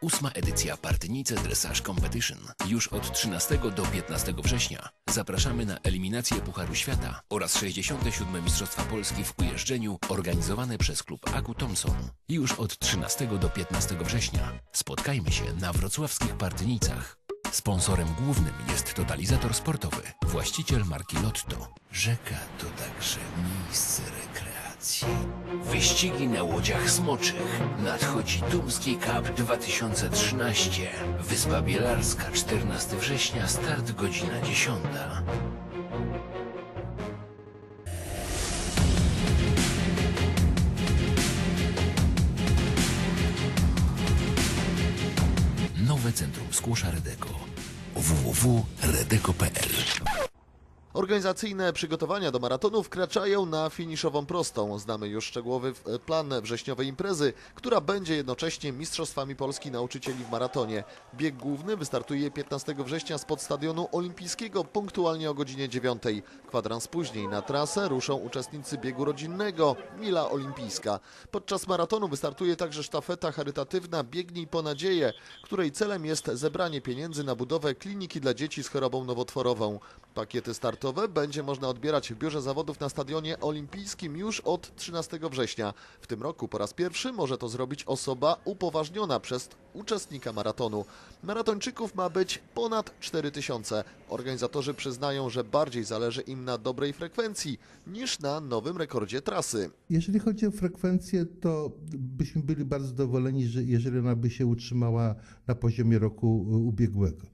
Ósma edycja Partynice Dressage Competition. Już od 13 do 15 września. Zapraszamy na eliminację Pucharu Świata oraz 67. Mistrzostwa Polski w ujeżdżeniu organizowane przez klub Aku Thompson. Już od 13 do 15 września. Spotkajmy się na wrocławskich Partynicach. Sponsorem głównym jest totalizator sportowy, właściciel marki Lotto. Rzeka to także miejsce rekreacji. Wyścigi na łodziach smoczych. Nadchodzi Tumski Cup 2013. Wyspa Bielarska, 14 września, start godzina 10. Nowe Centrum Skłosza Redeko. www.redeko.pl Organizacyjne przygotowania do maratonu wkraczają na finiszową prostą. Znamy już szczegółowy w- plan wrześniowej imprezy, która będzie jednocześnie Mistrzostwami Polski Nauczycieli w maratonie. Bieg główny wystartuje 15 września spod Stadionu Olimpijskiego punktualnie o godzinie 9. Kwadrans później na trasę ruszą uczestnicy biegu rodzinnego Mila Olimpijska. Podczas maratonu wystartuje także sztafeta charytatywna Biegnij po nadzieję, której celem jest zebranie pieniędzy na budowę kliniki dla dzieci z chorobą nowotworową. Pakiety startowe będzie można odbierać w biurze zawodów na Stadionie Olimpijskim już od 13 września. W tym roku po raz pierwszy może to zrobić osoba upoważniona przez uczestnika maratonu. Maratończyków ma być ponad 4000. Organizatorzy przyznają, że bardziej zależy im na dobrej frekwencji niż na nowym rekordzie trasy. Jeżeli chodzi o frekwencję, to byśmy byli bardzo zadowoleni, że jeżeli ona by się utrzymała na poziomie roku y, ubiegłego.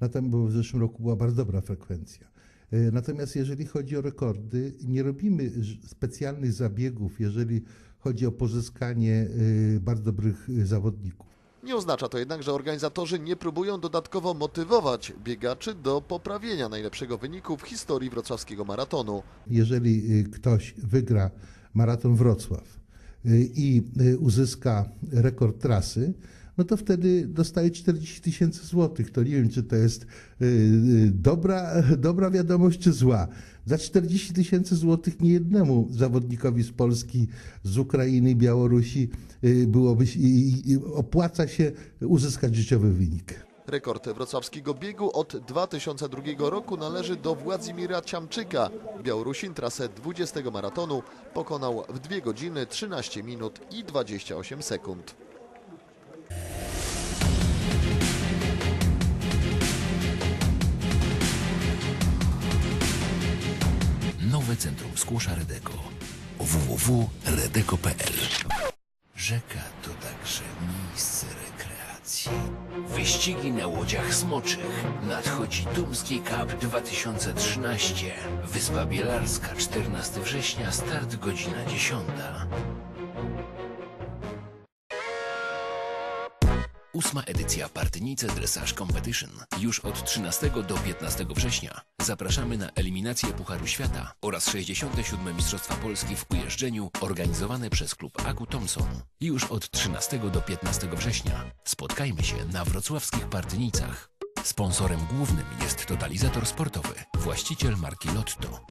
Natomiast bo w zeszłym roku była bardzo dobra frekwencja. Y, Natomiast jeżeli chodzi o rekordy, nie robimy specjalnych zabiegów, jeżeli chodzi o pozyskanie y, bardzo dobrych y, zawodników. Nie oznacza to jednak, że organizatorzy nie próbują dodatkowo motywować biegaczy do poprawienia najlepszego wyniku w historii wrocławskiego maratonu. Jeżeli ktoś wygra maraton Wrocław i uzyska rekord trasy, no to wtedy dostaje 40 tysięcy złotych. To nie wiem, czy to jest y, y, dobra, dobra wiadomość, czy zła. Za 40 tysięcy złotych niejednemu zawodnikowi z Polski, z Ukrainy, Białorusi y, byłoby opłaca się uzyskać życiowy wynik. Rekord wrocławskiego biegu od 2002 roku należy do Władimira Ciamczyka. Białorusin trasę 20 maratonu pokonał w 2 godziny 13 minut i 28 sekund. Centrum Skłosza Redeko. www.redeko.pl Rzeka to także miejsce rekreacji. Wyścigi na łodziach smoczych. Nadchodzi Tumski Cup 2013. Wyspa Bielarska, 14 września, start godzina 10. Ósma edycja Partynice Dressage Competition. Już od 13 do 15 września. Zapraszamy na eliminację Pucharu Świata oraz 67. Mistrzostwa Polski w ujeżdżeniu organizowane przez klub Aku Thompson. Już od 13 do 15 września. Spotkajmy się na wrocławskich Partynicach. Sponsorem głównym jest totalizator sportowy, właściciel marki Lotto.